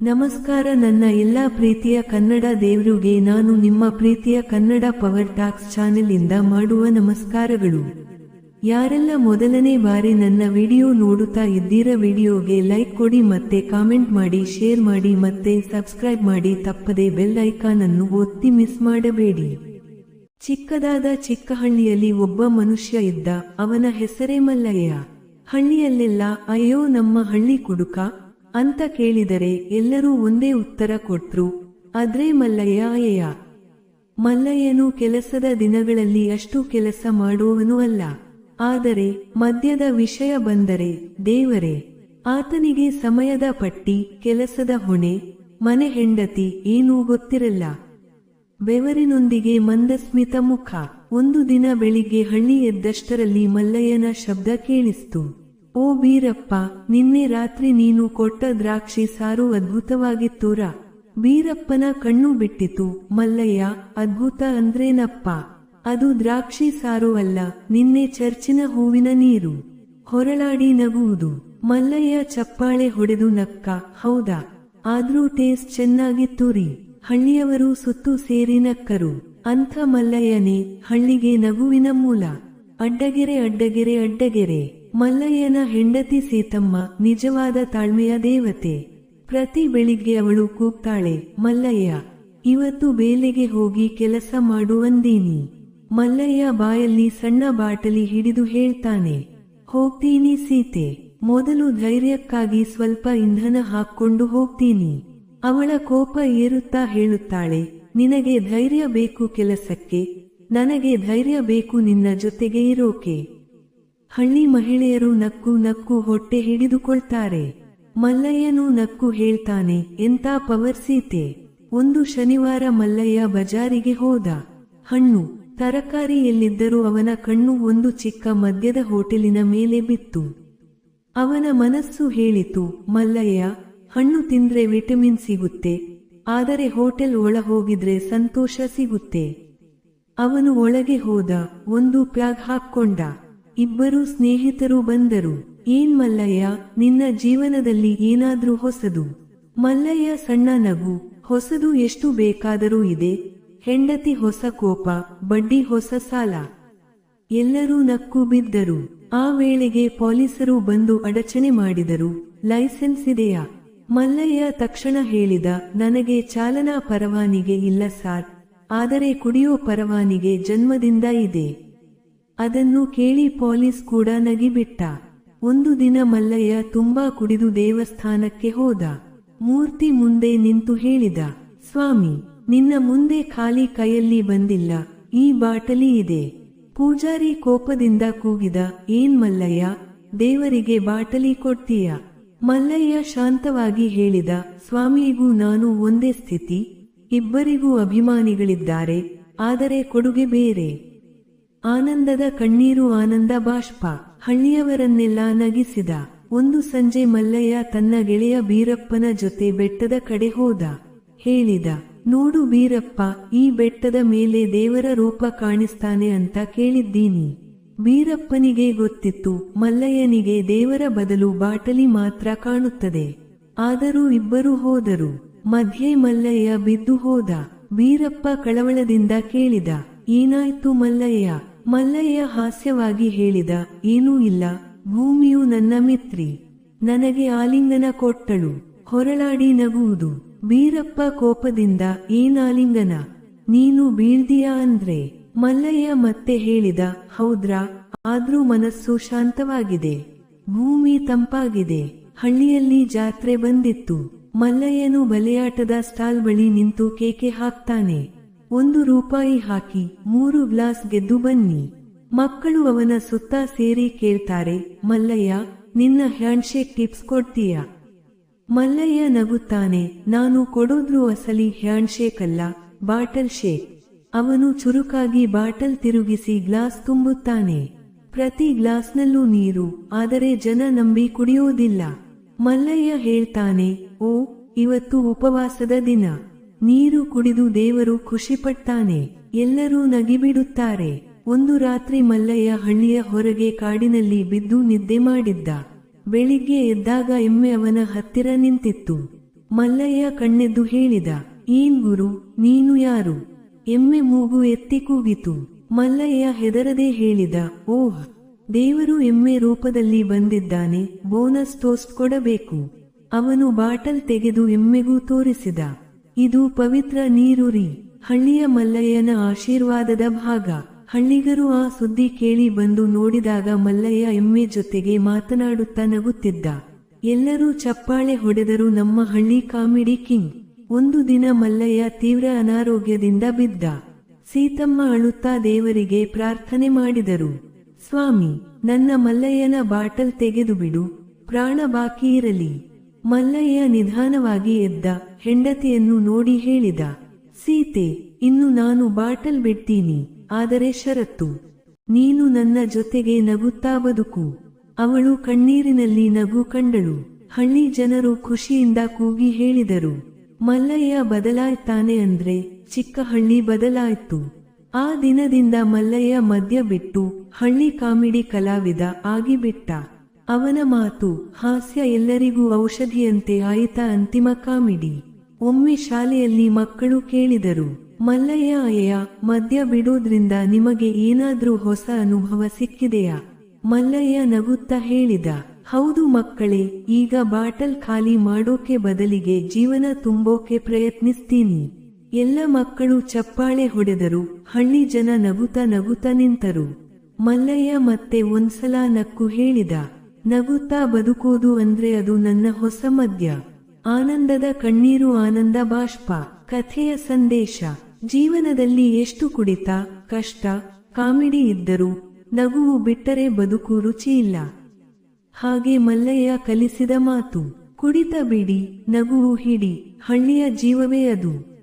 ನಮಸ್ಕಾರ ನನ್ನ ಎಲ್ಲಾ ಪ್ರೀತಿಯ ಕನ್ನಡ ದೇವರುಗೆ ನಾನು ನಿಮ್ಮ ಪ್ರೀತಿಯ ಕನ್ನಡ ಪವರ್ ಟಾಕ್ಸ್ ಚಾನೆಲ್ ಇಂದ ಮಾಡುವ ನಮಸ್ಕಾರಗಳು. ಯಾರೆಲ್ಲ ಮೊದಲನೇ ಬಾರಿ ನನ್ನ ವಿಡಿಯೋ ನೋಡುತ್ತಾ ಇದ್ದೀರ ವಿಡಿಯೋಗೆ ಲೈಕ್ ಕೊಡಿ ಮತ್ತೆ ಕಾಮೆಂಟ್ ಮಾಡಿ ಶೇರ್ ಮಾಡಿ ಮತ್ತೆ ಸಬ್ಸ್ಕ್ರೈಬ್ ಮಾಡಿ ತಪ್ಪದೆ ಬೆಲ್ ಐಕಾನ್ ಅನ್ನು ಒತ್ತಿ ಮಿಸ್ ಮಾಡಬೇಡಿ. ಚಿಕ್ಕದಾದ ಚಿಕ್ಕ ಹಳ್ಳಿಯಲ್ಲಿ ಒಬ್ಬ ಮನುಷ್ಯ ಇದ್ದ, ಅವನ ಹೆಸರೇ ಮಲ್ಲಯ್ಯ. ಹಳ್ಳಿಯಲ್ಲೆಲ್ಲ, ಅಯ್ಯೋ, ನಮ್ಮ ಹಳ್ಳಿ ಕುಡುಕ ಅಂತ ಕೇಳಿದರೆ ಎಲ್ಲರೂ ಒಂದೇ ಉತ್ತರ ಕೊಟ್ರು, ಆದ್ರೆ ಮಲ್ಲಯ್ಯ ಮಲ್ಲಯ್ಯನು ಕೆಲಸದ ದಿನಗಳಲ್ಲಿ ಅಷ್ಟು ಕೆಲಸ ಮಾಡುವವನು ಅಲ್ಲ. ಆದರೆ ಮದ್ಯದ ವಿಷಯ ಬಂದರೆ, ದೇವರೇ, ಆತನಿಗೆ ಸಮಯದ ಪಟ್ಟಿ, ಕೆಲಸದ ಹೊಣೆ, ಮನೆ ಹೆಂಡತಿ ಏನೂ ಗೊತ್ತಿರಲ್ಲ. ಬೆವರಿನೊಂದಿಗೆ ಮಂದಸ್ಮಿತ ಮುಖ. ಒಂದು ದಿನ ಬೆಳಿಗ್ಗೆ ಹಳ್ಳಿ ಎದ್ದಷ್ಟರಲ್ಲಿ ಮಲ್ಲಯ್ಯನ ಶಬ್ದ ಕೇಳಿಸ್ತು. ಓ ಬೀರಪ್ಪ ನಿನ್ನೆ ರಾತ್ರಿ ನೀನು ಕೊಟ್ಟ ದ್ರಾಕ್ಷಿ ಸಾರು ಅದ್ಭುತವಾಗಿತ್ತೂರ ಬೀರಪ್ಪನ ಕಣ್ಣು ಬಿಟ್ಟಿತು. ಮಲ್ಲಯ್ಯ, ಅದ್ಭುತ ಅಂದ್ರೇನಪ್ಪ? ಅದು ದ್ರಾಕ್ಷಿ ಸಾರು ಅಲ್ಲ, ನಿನ್ನೆ ಚರ್ಚಿನ ಹೂವಿನ ನೀರು. ಹೊರಳಾಡಿ ನಗುವುದು. ಮಲ್ಲಯ್ಯ ಚಪ್ಪಾಳೆ ಹೊಡೆದು ನಕ್ಕ, ಹೌದಾ? ಆದ್ರೂ ಟೇಸ್ಟ್ ಚೆನ್ನಾಗಿತ್ತು ರೀ ಹಳ್ಳಿಯವರು ಸುತ್ತು ಸೇರಿ ನಕ್ಕರು. ಅಂಥ ಮಲ್ಲಯ್ಯನೇ, ಹಳ್ಳಿಗೆ ನಗುವಿನ ಮೂಲ. ಅಡ್ಡಗೆರೆ ಅಡ್ಡಗೆರೆ ಅಡ್ಡಗೆರೆ. ಮಲ್ಲಯ್ಯನ ಹೆಂಡತಿ ಸೀತಮ್ಮ ನಿಜವಾದ ತಾಳ್ಮೆಯ ದೇವತೆ. ಪ್ರತಿ ಬೆಳಿಗ್ಗೆ ಅವಳು ಕೂಗ್ತಾಳೆ, ಮಲ್ಲಯ್ಯ, ಇವತ್ತು ಬೇಲೆಗೆ ಹೋಗಿ ಕೆಲಸ ಮಾಡುವಂದೀನಿ ಮಲ್ಲಯ್ಯ ಬಾಯಲ್ಲಿ ಸಣ್ಣ ಬಾಟಲಿ ಹಿಡಿದು ಹೇಳ್ತಾನೆ, ಹೋಗ್ತೀನಿ ಸೀತೆ, ಮೊದಲು ಧೈರ್ಯಕ್ಕಾಗಿ ಸ್ವಲ್ಪ ಇಂಧನ ಹಾಕ್ಕೊಂಡು ಹೋಗ್ತೀನಿ. ಅವಳ ಕೋಪ ಏರುತ್ತಾ ಹೇಳುತ್ತಾಳೆ, ನಿನಗೆ ಧೈರ್ಯ ಬೇಕು ಕೆಲಸಕ್ಕೆ, ನನಗೆ ಧೈರ್ಯ ಬೇಕು ನಿನ್ನ ಜೊತೆಗೆ ಇರೋಕೆ. ಹಳ್ಳಿ ಮಹಿಳೆಯರು ನಕ್ಕು ನಕ್ಕು ಹೊಟ್ಟೆ ಹಿಡಿದುಕೊಳ್ತಾರೆ. ಮಲ್ಲಯ್ಯನು ನಕ್ಕು ಹೇಳ್ತಾನೆ ಎಂತ ಪವರ್ ಸೀತೆ. ಒಂದು ಶನಿವಾರ ಮಲ್ಲಯ್ಯ ಬಜಾರಿಗೆ ಹೋದ. ಹಣ್ಣು, ತರಕಾರಿ ಎಲ್ಲಿದ್ದರೂ ಅವನ ಕಣ್ಣು ಒಂದು ಚಿಕ್ಕ ಮದ್ಯದ ಹೋಟೆಲಿನ ಮೇಲೆ ಬಿತ್ತು. ಅವನ ಮನಸ್ಸು ಹೇಳಿತು, ಮಲ್ಲಯ್ಯ, ಹಣ್ಣು ತಿಂದ್ರೆ ವಿಟಮಿನ್ ಸಿಗುತ್ತೆ, ಆದರೆ ಹೋಟೆಲ್ ಒಳ ಹೋಗಿದ್ರೆ ಸಂತೋಷ ಸಿಗುತ್ತೆ ಅವನು ಒಳಗೆ ಹೋದ, ಒಂದು ಪ್ಯಾಗ್ ಹಾಕ್ಕೊಂಡ. ಇಬ್ಬರು ಸ್ನೇಹಿತರು ಬಂದರು. ಏನ್ ಮಲ್ಲಯ್ಯ, ನಿನ್ನ ಜೀವನದಲ್ಲಿ ಏನಾದ್ರೂ ಹೊಸದು? ಮಲ್ಲಯ್ಯ, ಸಣ್ಣ ನಗು. ಹೊಸದು ಎಷ್ಟು ಬೇಕಾದರೂ ಇದೆ. ಹೆಂಡತಿ ಹೊಸ ಕೋಪ, ಬಡ್ಡಿ ಹೊಸ ಸಾಲ. ಎಲ್ಲರೂ ನಕ್ಕು ಬಿದ್ದರು. ಆ ವೇಳೆಗೆ ಪೊಲೀಸರು ಬಂದು ಅಡಚಣೆ ಮಾಡಿದರು. ಲೈಸೆನ್ಸ್ ಇದೆಯಾ? ಮಲ್ಲಯ್ಯ ತಕ್ಷಣ ಹೇಳಿದ, ನನಗೆ ಚಾಲನಾ ಪರವಾನಿಗೆ ಇಲ್ಲ ಸಾರ್. ಆದರೆ ಕುಡಿಯೋ ಪರವಾನಿಗೆ ಜನ್ಮದಿಂದ ಇದೆ. ಅದನ್ನು ಕೇಳಿ ಪೊಲೀಸ್ ಕೂಡ ನಗಿಬಿಟ್ಟ. ಒಂದು ದಿನ ಮಲ್ಲಯ್ಯ ತುಂಬಾ ಕುಡಿದು ದೇವಸ್ಥಾನಕ್ಕೆ ಹೋದ. ಮೂರ್ತಿ ಮುಂದೆ ನಿಂತು ಹೇಳಿದ, ಸ್ವಾಮಿ, ನಿನ್ನ ಮುಂದೆ ಖಾಲಿ ಕೈಯಲ್ಲಿ ಬಂದಿಲ್ಲ, ಈ ಬಾಟಲಿ ಇದೆ. ಪೂಜಾರಿ ಕೋಪದಿಂದ ಕೂಗಿದ, ಏನ್ ಮಲ್ಲಯ್ಯ, ದೇವರಿಗೆ ಬಾಟಲಿ ಕೊಡ್ತೀಯ? ಮಲ್ಲಯ್ಯ ಶಾಂತವಾಗಿ ಹೇಳಿದ, ಸ್ವಾಮಿಗೂ ನಾನು ಒಂದೇ ಸ್ಥಿತಿ, ಇಬ್ಬರಿಗೂ ಅಭಿಮಾನಿಗಳಿದ್ದಾರೆ, ಆದರೆ ಕೊಡುಗೆ ಬೇರೆ. ಆನಂದದ ಕಣ್ಣೀರು ಆನಂದ ಬಾಷ್ಪ. ಹಳ್ಳಿಯವರನ್ನೆಲ್ಲ ನಗಿಸಿದ. ಒಂದು ಸಂಜೆ ಮಲ್ಲಯ್ಯ ತನ್ನ ಗೆಳೆಯ ಬೀರಪ್ಪನ ಜೊತೆ ಬೆಟ್ಟದ ಕಡೆ ಹೋದ. ಹೇಳಿದ, ನೋಡು ಬೀರಪ್ಪ, ಈ ಬೆಟ್ಟದ ಮೇಲೆ ದೇವರ ರೂಪ ಕಾಣಿಸ್ತಾನೆ ಅಂತ ಕೇಳಿದ್ದೀನಿ. ಬೀರಪ್ಪನಿಗೆ ಗೊತ್ತಿತ್ತು, ಮಲ್ಲಯ್ಯನಿಗೆ ದೇವರ ಬದಲು ಬಾಟಲಿ ಮಾತ್ರ ಕಾಣುತ್ತದೆ. ಆದರೂ ಇಬ್ಬರು ಹೋದರು. ಮಧ್ಯೆ ಮಲ್ಲಯ್ಯ ಬಿದ್ದು ಹೋದ. ಬೀರಪ್ಪ ಕಳವಳದಿಂದ ಕೇಳಿದ, ಏನಾಯ್ತು ಮಲ್ಲಯ್ಯ? ಮಲ್ಲಯ್ಯ ಹಾಸ್ಯವಾಗಿ ಹೇಳಿದ, ಏನೂ ಇಲ್ಲ, ಭೂಮಿಯು ನನ್ನ ಮಿತ್ರಿ, ನನಗೆ ಆಲಿಂಗನ ಕೊಟ್ಟಳು, ಹೊರಳಾಡಿ ನಗುವುದು, ಬೀರಪ್ಪ ಕೋಪದಿಂದ ಏನಾಲಿಂಗನ ನೀನು ಬೀಳ್ದಿಯಾ ಅಂದ್ರೆ? ಮಲ್ಲಯ್ಯ ಮತ್ತೆ ಹೇಳಿದ, ಹೌದ್ರಾ, ಆದ್ರೂ ಮನಸ್ಸು ಶಾಂತವಾಗಿದೆ, ಭೂಮಿ ತಂಪಾಗಿದೆ, ಹಳ್ಳಿಯಲ್ಲಿ ಜಾತ್ರೆ ಬಂದಿತ್ತು, ಮಲ್ಲಯ್ಯನು ಬಲೆಯಾಟದ ಸ್ಟಾಲ್ ಬಳಿ ನಿಂತು ಕೇಕೆ ಹಾಕ್ತಾನೆ ಒಂದು ರೂಪಾಯಿ ಹಾಕಿ ಮೂರು ಗ್ಲಾಸ್ ಗೆದ್ದು ಬನ್ನಿ. ಮಕ್ಕಳು ಅವನ ಸುತ್ತ ಸೇರಿ ಕೇಳ್ತಾರೆ, ಮಲ್ಲಯ್ಯ, ನಿನ್ನ ಹ್ಯಾಂಡ್ಶೇಕ್ ಟಿಪ್ಸ್ ಕೊಡ್ತೀಯ? ಮಲ್ಲಯ್ಯ ನಗುತ್ತಾನೆ, ನಾನು ಕೊಡೋದ್ರು ಅಸಲಿ ಹ್ಯಾಂಡ್ಶೇಕ್ ಅಲ್ಲ, ಬಾಟಲ್ ಶೇಕ್. ಅವನು ಚುರುಕಾಗಿ ಬಾಟಲ್ ತಿರುಗಿಸಿ ಗ್ಲಾಸ್ ತುಂಬುತ್ತಾನೆ. ಪ್ರತಿ ಗ್ಲಾಸ್ನಲ್ಲೂ ನೀರು, ಆದರೆ ಜನ ನಂಬಿ ಕುಡಿಯೋದಿಲ್ಲ. ಮಲ್ಲಯ್ಯ ಹೇಳ್ತಾನೆ, ಓ, ಇವತ್ತು ಉಪವಾಸದ ದಿನ. ನೀರು ಕುಡಿದು ದೇವರು ಖುಷಿಪಡ್ತಾನೆ. ಎಲ್ಲರೂ ನಗಿಬಿಡುತ್ತಾರೆ. ಒಂದು ರಾತ್ರಿ ಮಲ್ಲಯ್ಯ ಹಳ್ಳಿಯ ಹೊರಗೆ ಕಾಡಿನಲ್ಲಿ ಬಿದ್ದು ನಿದ್ದೆ ಮಾಡಿದ್ದ. ಬೆಳಿಗ್ಗೆ ಎದ್ದಾಗ ಎಮ್ಮೆ ಅವನ ಹತ್ತಿರ ನಿಂತಿತ್ತು. ಮಲ್ಲಯ್ಯ ಕಣ್ಣೆದ್ದು ಹೇಳಿದ, ಏನ್ ಗುರು, ನೀನು ಯಾರು? ಎಮ್ಮೆ ಮೂಗು ಎತ್ತಿ ಕೂಗಿತು. ಮಲ್ಲಯ್ಯ ಹೆದರದೆ ಹೇಳಿದ, ಓಹ್, ದೇವರು ಎಮ್ಮೆ ರೂಪದಲ್ಲಿ ಬಂದಿದ್ದಾನೆ, ಬೋನಸ್ ಟೋಸ್ಟ್ ಕೊಡಬೇಕು ಅವನು ಬಾಟಲ್ ತೆಗೆದು ಎಮ್ಮೆಗೂ ತೋರಿಸಿದ. ಇದು ಪವಿತ್ರ ನೀರುರಿ ಹಳ್ಳಿಯ ಮಲ್ಲಯ್ಯನ ಆಶೀರ್ವಾದದ ಭಾಗ. ಹಳ್ಳಿಗರು ಆ ಸುದ್ದಿ ಕೇಳಿ ಬಂದು ನೋಡಿದಾಗ ಮಲ್ಲಯ್ಯ ಎಮ್ಮೆ ಜೊತೆಗೆ ಮಾತನಾಡುತ್ತಾ ನಗುತ್ತಿದ್ದ. ಎಲ್ಲರೂ ಚಪ್ಪಾಳೆ ಹೊಡೆದರು ನಮ್ಮ ಹಳ್ಳಿ ಕಾಮಿಡಿ ಕಿಂಗ್. ಒಂದು ದಿನ ಮಲ್ಲಯ್ಯ ತೀವ್ರ ಅನಾರೋಗ್ಯದಿಂದ ಬಿದ್ದ. ಸೀತಮ್ಮ ಅಳುತ್ತಾ ದೇವರಿಗೆ ಪ್ರಾರ್ಥನೆ ಮಾಡಿದರು. ಸ್ವಾಮಿ, ನನ್ನ ಮಲ್ಲಯ್ಯನ ಬಾಟಲ್ ತೆಗೆದು ಬಿಡು ಪ್ರಾಣ ಬಾಕಿ ಇರಲಿ. ಮಲ್ಲಯ್ಯ ನಿಧಾನವಾಗಿ ಎದ್ದ, ಹೆಂಡತಿಯನ್ನು ನೋಡಿ ಹೇಳಿದ, ಸೀತೆ, ಇನ್ನು ನಾನು ಬಾಟಲ್ ಬಿಡ್ತೀನಿ, ಆದರೆ ಷರತ್ತು. ನೀನು ನನ್ನ ಜೊತೆಗೆ ನಗುತ್ತಾ ಬದುಕು. ಅವಳು ಕಣ್ಣೀರಿನಲ್ಲಿ ನಗು ಕಂಡಳು. ಹಳ್ಳಿ ಜನರು ಖುಷಿಯಿಂದ ಕೂಗಿ ಹೇಳಿದರು, ಮಲ್ಲಯ್ಯ ಬದಲಾಯ್ತಾನೆ ಅಂದ್ರೆ ಚಿಕ್ಕ ಹಳ್ಳಿ ಬದಲಾಯ್ತು. ಆ ದಿನದಿಂದ ಮಲ್ಲಯ್ಯ ಮದ್ಯ ಬಿಟ್ಟು ಹಳ್ಳಿ ಕಾಮಿಡಿ ಕಲಾವಿದ ಆಗಿಬಿಟ್ಟ. ಅವನ ಮಾತು ಹಾಸ್ಯ ಎಲ್ಲರಿಗೂ ಔಷಧಿಯಂತೆ ಆಯಿತಾ ಅಂತಿಮ ಕಾಮಿಡಿ. ಒಮ್ಮೆ ಶಾಲೆಯಲ್ಲಿ ಮಕ್ಕಳು ಕೇಳಿದರು, ಮಲ್ಲಯ್ಯ ಅಯ್ಯ ಮದ್ಯ ಬಿಡೋದ್ರಿಂದ ನಿಮಗೆ ಏನಾದ್ರೂ ಹೊಸ ಅನುಭವ ಸಿಕ್ಕಿದೆಯಾ? ಮಲ್ಲಯ್ಯ ನಗುತ್ತಾ ಹೇಳಿದ, ಹೌದು ಮಕ್ಕಳೇ, ಈಗ ಬಾಟಲ್ ಖಾಲಿ ಮಾಡೋಕೆ ಬದಲಿಗೆ ಜೀವನ ತುಂಬೋಕೆ ಪ್ರಯತ್ನಿಸ್ತೀನಿ. ಎಲ್ಲ ಮಕ್ಕಳು ಚಪ್ಪಾಳೆ ಹೊಡೆದರು, ಹಳ್ಳಿ ಜನ ನಗುತ್ತಾ ನಗುತ್ತಾ ನಿಂತರು. ಮಲ್ಲಯ್ಯ ಮತ್ತೆ ಒಂದ್ಸಲ ನಕ್ಕು ಹೇಳಿದ ನಗುತ್ತಾ ಬದುಕೋದು ಅಂದ್ರೆ ಅದು ನನ್ನ ಹೊಸ ಮದ್ಯ. ಆನಂದದ ಕಣ್ಣೀರು, ಆನಂದ ಬಾಷ್ಪ, ಕಥೆಯ ಸಂದೇಶ. ಜೀವನದಲ್ಲಿ ಎಷ್ಟು ಕುಡಿತ, ಕಷ್ಟ, ಕಾಮಿಡಿ ಇದ್ದರೂ ನಗುವು ಬಿಟ್ಟರೆ ಬದುಕು ರುಚಿ ಇಲ್ಲ. ಹಾಗೆ ಮಲ್ಲಯ್ಯ ಕಲಿಸಿದ ಮಾತು, ಕುಡಿತ ಬಿಡಿ, ನಗುವು ಹಿಡಿ, ಹಳ್ಳಿಯ ಜೀವವೇ ಅದು.